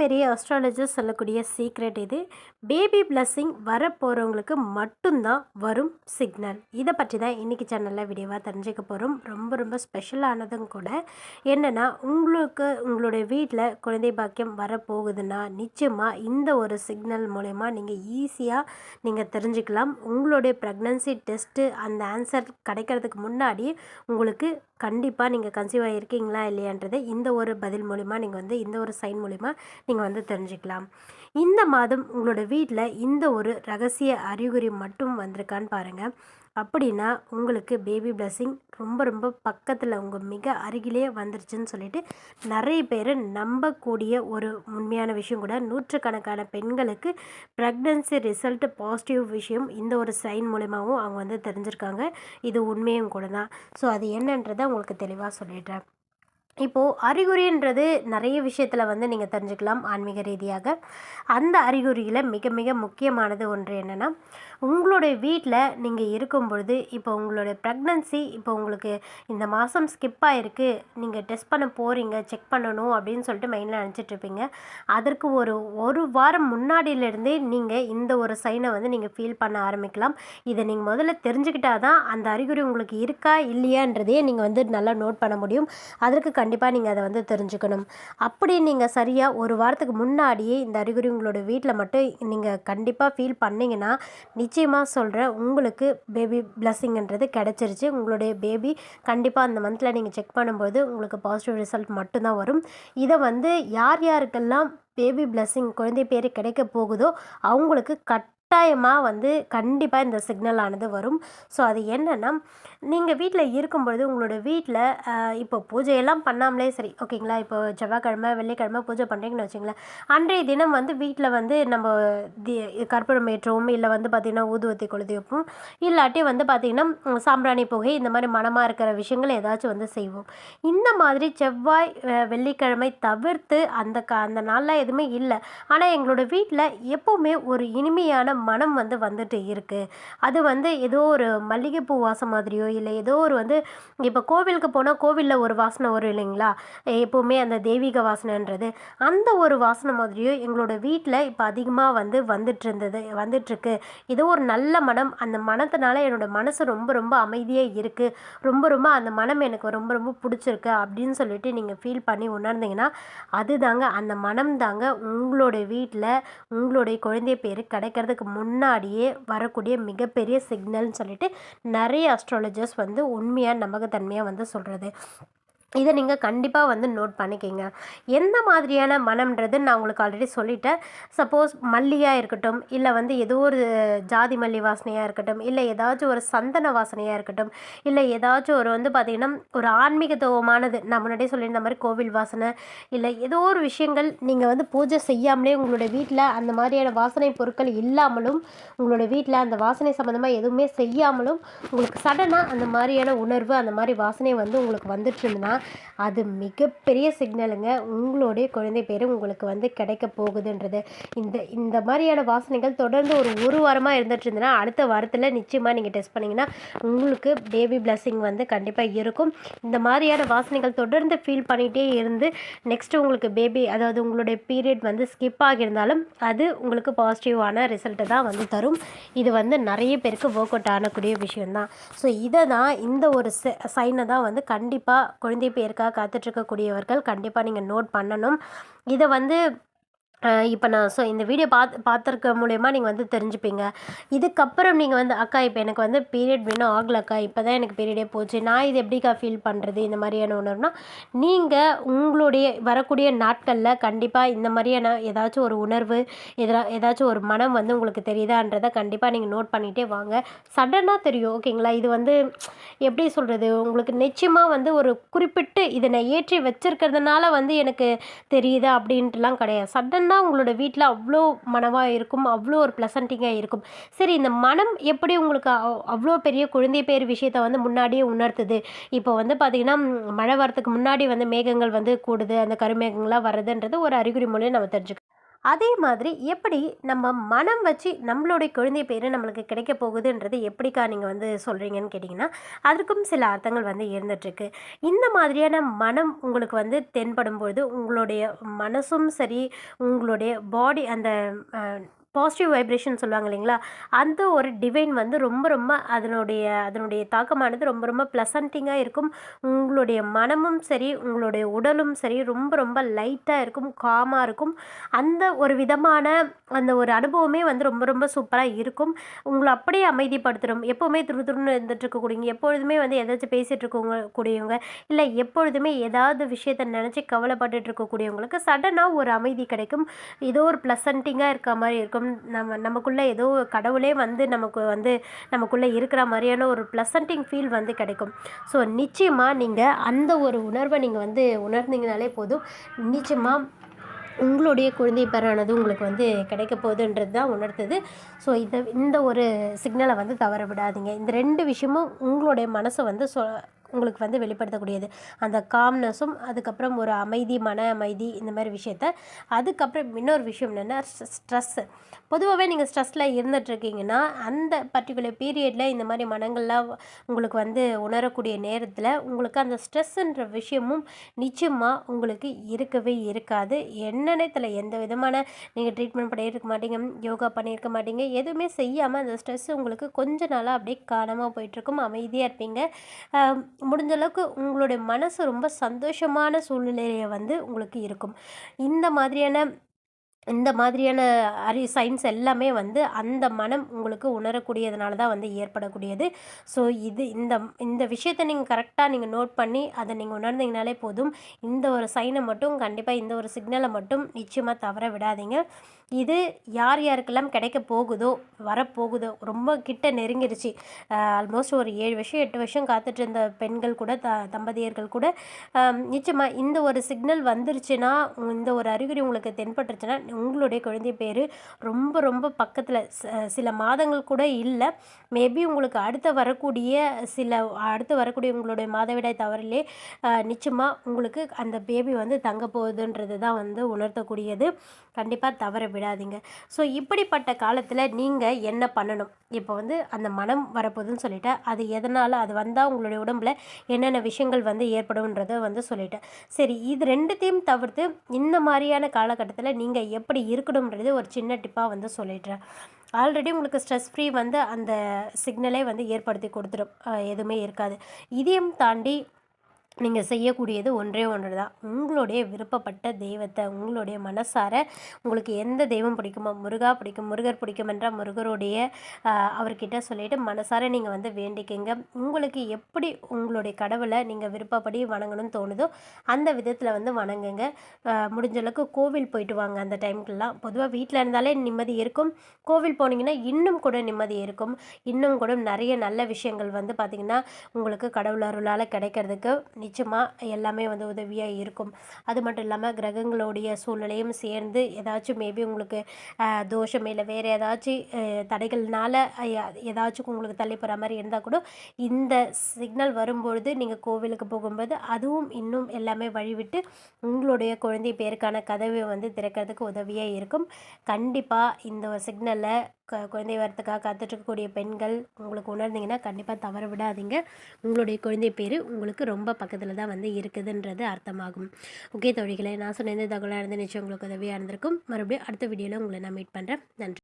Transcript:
பெரிய அஸ்ட்ராலஜர் சொல்லக்கூடிய சீக்ரெட் இது. பேபி பிளஸ்ஸிங் வரப்போகிறவங்களுக்கு மட்டும்தான் வரும் சிக்னல் இதை பற்றி தான் இன்றைக்கி சேனலில் வீடியோவாக தெரிஞ்சுக்க போகிறோம் ரொம்ப ரொம்ப ஸ்பெஷலானதும் கூட. என்னென்னா உங்களுக்கு உங்களுடைய வீட்டில் குழந்தை பாக்கியம் வரப்போகுதுன்னா நிச்சயமாக இந்த ஒரு சிக்னல் மூலயமா நீங்கள் ஈஸியாக நீங்கள் தெரிஞ்சுக்கலாம். உங்களுடைய ப்ரெக்னன்சி டெஸ்ட்டு அந்த ஆன்சர் கிடைக்கிறதுக்கு முன்னாடி உங்களுக்கு கண்டிப்பாக நீங்கள் கன்சீவ் ஆகிருக்கீங்களா இல்லையான்றதை இந்த ஒரு பதில் மூலிமா நீங்கள் வந்து இந்த ஒரு சைன் மூலிமா நீங்கள் வந்து தெரிஞ்சுக்கலாம். இந்த மாதம் உங்களோட வீட்டில் இந்த ஒரு ரகசிய அறிகுறி மட்டும் வந்திருக்கான்னு பாருங்கள் அப்படின்னா உங்களுக்கு பேபி பிளஸ்ஸிங் ரொம்ப ரொம்ப பக்கத்தில் உங்கள் மிக அருகிலே வந்துருச்சுன்னு சொல்லிட்டு நிறைய பேர் நம்பக்கூடிய ஒரு உண்மையான விஷயம் கூட நூற்றுக்கணக்கான பெண்களுக்கு ப்ரெக்னன்சி ரிசல்ட் பாசிட்டிவ் விஷயம் இந்த ஒரு சைன் மூலிமாவும் அவங்க வந்து தெரிஞ்சிருக்காங்க. இது உண்மையும் கூட தான். ஸோ அது என்னன்றதை உங்களுக்கு தெளிவாக சொல்லிடுறேன். இப்போது அறிகுறின்றது நிறைய விஷயத்தில் வந்து நீங்கள் தெரிஞ்சுக்கலாம் ஆன்மீக ரீதியாக. அந்த அறிகுறியில் மிக மிக முக்கியமானது ஒன்று என்னென்னா உங்களுடைய வீட்டில் நீங்கள் இருக்கும் பொழுது இப்போ உங்களுடைய ப்ரெக்னன்சி இப்போ உங்களுக்கு இந்த மாதம் ஸ்கிப் ஆகிருக்கு நீங்கள் டெஸ்ட் பண்ண போகிறீங்க செக் பண்ணணும் அப்படின்னு சொல்லிட்டு மைண்டில் நினச்சிட்ருப்பீங்க அதற்கு ஒரு ஒரு வாரம் முன்னாடியிலேருந்தே நீங்கள் இந்த ஒரு சைனை வந்து நீங்கள் ஃபீல் பண்ண ஆரம்பிக்கலாம். இதை நீங்கள் முதல்ல தெரிஞ்சுக்கிட்டால் தான் அந்த அறிகுறி உங்களுக்கு இருக்கா இல்லையான்றதையே நீங்கள் வந்து நல்லா நோட் பண்ண முடியும். அதற்கு கண்டிப்பாக நீங்கள் அதை வந்து தெரிஞ்சுக்கணும். அப்படி நீங்கள் சரியாக ஒரு வாரத்துக்கு முன்னாடியே இந்த அறிகுறி உங்களோட வீட்டில் மட்டும் நீங்கள் கண்டிப்பாக ஃபீல் பண்ணிங்கன்னா நிச்சயமாக சொல்கிறேன் உங்களுக்கு பேபி பிளஸ்ஸிங்ன்றது கிடச்சிருச்சு. உங்களுடைய பேபி கண்டிப்பாக அந்த மந்தில் நீங்கள் செக் பண்ணும்போது உங்களுக்கு பாசிட்டிவ் ரிசல்ட் மட்டும்தான் வரும். இதை வந்து யார் யாருக்கெல்லாம் பேபி பிளஸ்ஸிங் குழந்தை பேர் கிடைக்க போகுதோ அவங்களுக்கு கட் கட்டாயமாக வந்து கண்டிப்பாக இந்த சிக்னல் ஆனது வரும். ஸோ அது என்னென்னா நீங்கள் வீட்டில் இருக்கும்பொழுது உங்களோட வீட்டில் இப்போ பூஜையெல்லாம் பண்ணாமலே சரி ஓகேங்களா? இப்போ செவ்வாய்க்கிழமை வெள்ளிக்கிழமை பூஜை பண்ணுறீங்கன்னு வச்சிங்களேன் அன்றைய தினம் வந்து வீட்டில் வந்து நம்ம தி கற்பூரம் ஏற்றுவோம். இல்லை வந்து பார்த்திங்கன்னா ஊதுவத்தி கொளுத்தி வைப்போம். இல்லாட்டி வந்து பார்த்திங்கன்னா சாம்பிராணி புகை இந்த மாதிரி மனமாக இருக்கிற விஷயங்கள் ஏதாச்சும் வந்து செய்வோம். இந்த மாதிரி செவ்வாய் வெள்ளிக்கிழமை தவிர்த்து அந்த க அந்த நாளில் எதுவுமே இல்லை. ஆனால் எங்களோட வீட்டில் எப்போவுமே ஒரு இனிமையான மனம் வந்து வந்துட்டு இருக்குது அது வந்து ஏதோ ஒரு மல்லிகைப்பூ வாசம் மாதிரியோ இல்லை ஏதோ ஒரு வந்து இப்போ கோவிலுக்கு போனால் கோவிலில் ஒரு வாசனை வரும் இல்லைங்களா? எப்போவுமே அந்த தெய்வீக வாசனைன்றது. அந்த ஒரு வாசனை மாதிரியோ எங்களோட வீட்டில் இப்போ அதிகமாக வந்து வந்துட்டு இருந்தது வந்துட்டுருக்கு. ஏதோ ஒரு நல்ல மனம் அந்த மனத்தினால என்னோடய மனசு ரொம்ப ரொம்ப அமைதியாக இருக்குது ரொம்ப ரொம்ப அந்த மனம் எனக்கு ரொம்ப ரொம்ப பிடிச்சிருக்கு அப்படின்னு சொல்லிட்டு நீங்கள் ஃபீல் பண்ணி உணர்ந்தீங்கன்னா அதுதாங்க அந்த மனம் தாங்க உங்களோட வீட்டில் உங்களுடைய குழந்தை பேர் கிடைக்கிறதுக்கு முன்னாடியே வரக்கூடிய மிகப்பெரிய சிக்னல்னு சொல்லிட்டு நிறைய அஸ்ட்ராலஜர்ஸ் வந்து உண்மையாக நம்பகத்தன்மையாக வந்து சொல்கிறது இதை நீங்கள் கண்டிப்பாக வந்து நோட் பண்ணிக்கிங்க. எந்த மாதிரியான மனம்ன்றது நான் உங்களுக்கு ஆல்ரெடி சொல்லிட்டேன். சப்போஸ் மல்லியாக இருக்கட்டும் இல்லை வந்து ஏதோ ஒரு ஜாதி மல்லி வாசனையாக இருக்கட்டும் இல்லை ஏதாச்சும் ஒரு சந்தன வாசனையாக இருக்கட்டும் இல்லை ஏதாச்சும் ஒரு வந்து பார்த்திங்கன்னா ஒரு ஆன்மீகத்துவமானது நான் முன்னாடியே சொல்லியிருந்த மாதிரி கோவில் வாசனை இல்லை ஏதோ ஒரு விஷயங்கள் நீங்கள் வந்து பூஜை செய்யாமலே உங்களோட வீட்டில் அந்த மாதிரியான வாசனை பொருட்கள் இல்லாமலும் உங்களோட வீட்டில் அந்த வாசனை சம்மந்தமாக எதுவுமே செய்யாமலும் உங்களுக்கு சடனாக அந்த மாதிரியான உணர்வு அந்த மாதிரி வாசனை வந்து உங்களுக்கு வந்துட்டு இருந்ததுன்னா அது மிகப்பெரிய சிக்னலுங்க. உங்களுடைய குழந்தை பேர் உங்களுக்கு வந்து கிடைக்க போகுதுன்றது. இந்த இந்த மாதிரியான வாசனைகள் தொடர்ந்து ஒரு ஒரு வாரமாக இருந்துட்டு இருந்ததுன்னா அடுத்த வாரத்தில் நிச்சயமாக நீங்கள் டெஸ்ட் பண்ணிங்கன்னா உங்களுக்கு பேபி பிளஸ்ஸிங் வந்து கண்டிப்பாக இருக்கும். இந்த மாதிரியான வாசனைகள் தொடர்ந்து ஃபீல் பண்ணிகிட்டே இருந்து நெக்ஸ்ட்டு உங்களுக்கு பேபி அதாவது உங்களுடைய பீரியட் வந்து ஸ்கிப் ஆகியிருந்தாலும் அது உங்களுக்கு பாசிட்டிவான ரிசல்ட்டை தான் வந்து தரும். இது வந்து நிறைய பேருக்கு ஒர்க் அவுட் ஆனக்கூடிய விஷயம்தான். ஸோ இதை தான் இந்த ஒரு சைனை தான் வந்து கண்டிப்பாக குழந்தை பேருக்காக காத்துட்ருக்கக்கூடியவர்கள் கண்டிப்பாக நீங்கள் நோட் பண்ணணும். இதை வந்து இப்போ நான் ஸோ இந்த வீடியோ பார்த்து பார்த்துருக்க மூலயமா நீங்கள் வந்து தெரிஞ்சுப்பீங்க. இதுக்கப்புறம் நீங்கள் வந்து அக்கா இப்போ எனக்கு வந்து பீரியட் வேணும் ஆகலக்கா இப்போ தான் எனக்கு பீரியடே போச்சு. நான் இது எப்படிக்கா ஃபீல் பண்ணுறது இந்த மாதிரியான உணர்வுனா நீங்கள் உங்களுடைய வரக்கூடிய நாட்களில் கண்டிப்பாக இந்த மாதிரியான ஏதாச்சும் ஒரு உணர்வு எதா ஏதாச்சும் ஒரு மனம் வந்து உங்களுக்கு தெரியுதான்றதை கண்டிப்பாக நீங்கள் நோட் பண்ணிகிட்டே வாங்க. சடனாக தெரியும் ஓகேங்களா? இது வந்து எப்படி சொல்கிறது உங்களுக்கு நிச்சயமாக வந்து ஒரு குறிப்பிட்டு இதை நான் ஏற்றி வச்சுருக்கிறதுனால வந்து எனக்கு தெரியுது அப்படின்ட்டுலாம் கிடையாது. சடனாக தான் உங்களோட வீட்டில் அவ்வளோ மனவாக இருக்கும் அவ்வளோ ஒரு ப்ளசன்ட்டிங்காக இருக்கும். சரி இந்த மனம் எப்படி உங்களுக்கு அவ்வளோ பெரிய குழந்தை பேர் விஷயத்த வந்து முன்னாடியே உணர்த்துது? இப்போ வந்து பார்த்திங்கன்னா மழை வரத்துக்கு முன்னாடி வந்து மேகங்கள் வந்து கூடுது அந்த கருமேகங்களாக வர்றதுன்றது ஒரு அறிகுறி மூலியம் நம்ம தெரிஞ்சுக்கலாம் அதே மாதிரி எப்படி நம்ம மனம் வச்சு நம்மளுடைய குழந்தை பேர் நம்மளுக்கு கிடைக்க போகுதுன்றது எப்படிக்கா நீங்கள் வந்து சொல்கிறீங்கன்னு கேட்டிங்கன்னா அதற்கும் சில அர்த்தங்கள் வந்து இருந்துகிட்ருக்கு இந்த மாதிரியான மனம் உங்களுக்கு வந்து தென்படும் பொழுது உங்களுடைய மனசும் சரி உங்களுடைய பாடி அந்த பாசிட்டிவ் வைப்ரேஷன் சொல்லுவாங்க இல்லைங்களா? அந்த ஒரு டிவைன் வந்து ரொம்ப ரொம்ப அதனுடைய அதனுடைய தாக்கமானது ரொம்ப ரொம்ப ப்ளசன்ட்டிங்காக இருக்கும். உங்களுடைய மனமும் சரி உங்களுடைய உடலும் சரி ரொம்ப ரொம்ப லைட்டாக இருக்கும் காமாக இருக்கும். அந்த ஒரு விதமான அந்த ஒரு அனுபவமே வந்து ரொம்ப ரொம்ப சூப்பராக இருக்கும். உங்களை அப்படியே அமைதிப்படுத்துகிறோம் எப்போவுமே துரு துருன்னு இருந்துட்டு இருக்கக்கூடியவங்க எப்பொழுதுமே வந்து எதாச்சும் பேசிகிட்டு இருக்கவங்க கூடியவங்க இல்லை எப்பொழுதுமே ஏதாவது விஷயத்தை நினச்சி கவலைப்பட்டுட்டு இருக்கக்கூடியவங்களுக்கு சடனாக ஒரு அமைதி கிடைக்கும். ஏதோ ஒரு ப்ளசண்ட்டிங்காக இருக்க மாதிரி இருக்கும். நம்ம நமக்குள்ளே ஏதோ கடவுளே வந்து நமக்கு வந்து நமக்குள்ளே இருக்கிற மாதிரியான ஒரு ப்ளசன்ட்டிங் ஃபீல் வந்து கிடைக்கும். ஸோ நிச்சயமாக நீங்கள் அந்த ஒரு உணர்வை நீங்கள் வந்து உணர்ந்தீங்கனாலே போதும். நிச்சயமாக உங்களுடைய குழந்தை பேரானது உங்களுக்கு வந்து கிடைக்க போகுதுன்றது தான் உணர்த்துது. ஸோ இதை இந்த ஒரு சிக்னலை வந்து தவற விடாதீங்க. இந்த ரெண்டு விஷயமும் உங்களுடைய மனசை வந்து சொ உங்களுக்கு வந்து வெளிப்படுத்தக்கூடியது. அந்த காம்னஸும் அதுக்கப்புறம் ஒரு அமைதி மன அமைதி இந்த மாதிரி விஷயத்த. அதுக்கப்புறம் இன்னொரு விஷயம் என்னென்னா ஸ்ட்ரெஸ்ஸு பொதுவாகவே நீங்கள் ஸ்ட்ரெஸ்ஸில் இருந்துகிட்ருக்கீங்கன்னா அந்த பர்டிகுலர் பீரியடில் இந்த மாதிரி மனங்கள்லாம் உங்களுக்கு வந்து உணரக்கூடிய நேரத்தில் உங்களுக்கு அந்த ஸ்ட்ரெஸ்ஸுன்ற விஷயமும் நிச்சயமாக உங்களுக்கு இருக்கவே இருக்காது. என்னென்னத்தில் எந்த விதமான நீங்கள் ட்ரீட்மெண்ட் பண்ணியிருக்க மாட்டீங்க யோகா பண்ணியிருக்க மாட்டீங்க எதுவுமே செய்யாமல் அந்த ஸ்ட்ரெஸ் உங்களுக்கு கொஞ்ச நாளாக அப்படியே காணாமல் போயிட்டுருக்கும். அமைதியாக இருப்பீங்க. முடிஞ்ச அளவுக்கு உங்களுடைய மனசு ரொம்ப சந்தோஷமான சூழ்நிலையை வந்து உங்களுக்கு இருக்கும். இந்த மாதிரியான இந்த மாதிரியான அறி சயின்ஸ் எல்லாமே வந்து அந்த மனம் உங்களுக்கு உணரக்கூடியதுனால தான் வந்து ஏற்படக்கூடியது. ஸோ இது இந்த இந்த விஷயத்தை நீங்கள் கரெக்டாக நீங்கள் நோட் பண்ணி அதை நீங்கள் உணர்ந்தீங்கனாலே போதும். இந்த ஒரு சைனை மட்டும் கண்டிப்பாக இந்த ஒரு சிக்னலை மட்டும் நிச்சயமாக தவற விடாதீங்க. இது யார் யாருக்கெல்லாம் கிடைக்க போகுதோ வரப்போகுதோ ரொம்ப கிட்ட நெருங்கிடுச்சு ஆல்மோஸ்ட் ஒரு ஏழு வருஷம் எட்டு வருஷம் காத்துட்டு இருந்த பெண்கள் கூட த தம்பதியர்கள் கூட நிச்சயமாக இந்த ஒரு சிக்னல் வந்துருச்சுன்னா இந்த ஒரு அறிகுறி உங்களுக்கு தென்பட்டுருச்சுன்னா உங்களுடைய குழந்தை பேர் ரொம்ப ரொம்ப பக்கத்தில் சில மாதங்கள் கூட இல்லை. மேபி உங்களுக்கு அடுத்து வரக்கூடிய சில அடுத்து வரக்கூடிய உங்களுடைய மாதவிடாய் தவறிலே நிச்சயமாக உங்களுக்கு அந்த பேபி வந்து தங்க போகுதுன்றது தான் வந்து உணர்த்தக்கூடியது. கண்டிப்பாக தவற விடாதீங்க. ஸோ இப்படிப்பட்ட காலத்தில் நீங்கள் என்ன பண்ணணும்? இப்போ வந்து அந்த மனம் வரப்போகுதுன்னு சொல்லிட்டேன் அது எதனால்? அது வந்தால் உங்களுடைய உடம்புல என்னென்ன விஷயங்கள் வந்து ஏற்படும்ன்றதை வந்து சொல்லிட்டேன் சரி இது ரெண்டுத்தையும் தவிர்த்து இந்த மாதிரியான காலகட்டத்தில் நீங்கள் எப்படி இருக்கணுன்றது ஒரு சின்ன டிப்பாக வந்து சொல்லிடுறேன். ஆல்ரெடி உங்களுக்கு ஸ்ட்ரெஸ் ஃப்ரீ வந்து அந்த சிக்னலே வந்து ஏற்படுத்தி கொடுத்துரும். எதுவுமே இருக்காது. இதையும் தாண்டி நீங்கள் செய்யக்கூடியது ஒன்றே ஒன்று தான் உங்களுடைய விருப்பப்பட்ட தெய்வத்தை உங்களுடைய மனசார உங்களுக்கு எந்த தெய்வம் பிடிக்குமோ முருகா பிடிக்கும் முருகர் பிடிக்கும் என்றால் முருகருடைய அவர்கிட்ட சொல்லிவிட்டு மனசார நீங்கள் வந்து வேண்டிக்கங்க. உங்களுக்கு எப்படி உங்களுடைய கடவுளை நீங்கள் விருப்பப்படி வணங்கணும்னு தோணுதோ அந்த விதத்தில் வந்து வணங்குங்க. முடிஞ்ச அளவுக்கு கோவில் போயிட்டு வாங்க அந்த டைமுக்கெல்லாம் பொதுவாக வீட்டில் இருந்தாலே நிம்மதி இருக்கும். கோவில் போனீங்கன்னா இன்னும் கூட நிம்மதி இருக்கும். இன்னும் கூட நிறைய நல்ல விஷயங்கள் வந்து பார்த்திங்கன்னா உங்களுக்கு கடவுள் அருளால் கிடைக்கிறதுக்கு நிச்சயமாக எல்லாமே வந்து உதவியாக இருக்கும். அது மட்டும் இல்லாமல் கிரகங்களுடைய சூழ்நிலையும் சேர்ந்து ஏதாச்சும் மேபி உங்களுக்கு தோஷம் இல்லை வேறு ஏதாச்சும் தடைகள்னால ஏதாச்சும் உங்களுக்கு தள்ளி போகிற மாதிரி இருந்தால் கூட இந்த சிக்னல் வரும்பொழுது நீங்கள் கோவிலுக்கு போகும்போது அதுவும் இன்னும் எல்லாமே வழிவிட்டு உங்களுடைய குழந்தை பேருக்கான கதவை வந்து திறக்கிறதுக்கு உதவியாக இருக்கும். கண்டிப்பாக இந்த சிக்னலை க குழந்தை வரத்துக்காக காத்துட்ருக்கக்கூடிய பெண்கள் உங்களுக்கு உணர்ந்தீங்கன்னா கண்டிப்பாக தவற விடாதீங்க. உங்களுடைய குழந்தை பேர் உங்களுக்கு ரொம்ப பக்கத்தில் தான் வந்து இருக்குதுன்றது அர்த்தமாகும். ஓகே தொழில்களை நான் சொன்ன இந்த தகவலாக இருந்து நிச்சயம் உங்களுக்கு உதவியாக இருந்திருக்கும். மறுபடியும் அடுத்த வீடியோவில் உங்களை நான் மீட் பண்ணுறேன் நன்றி.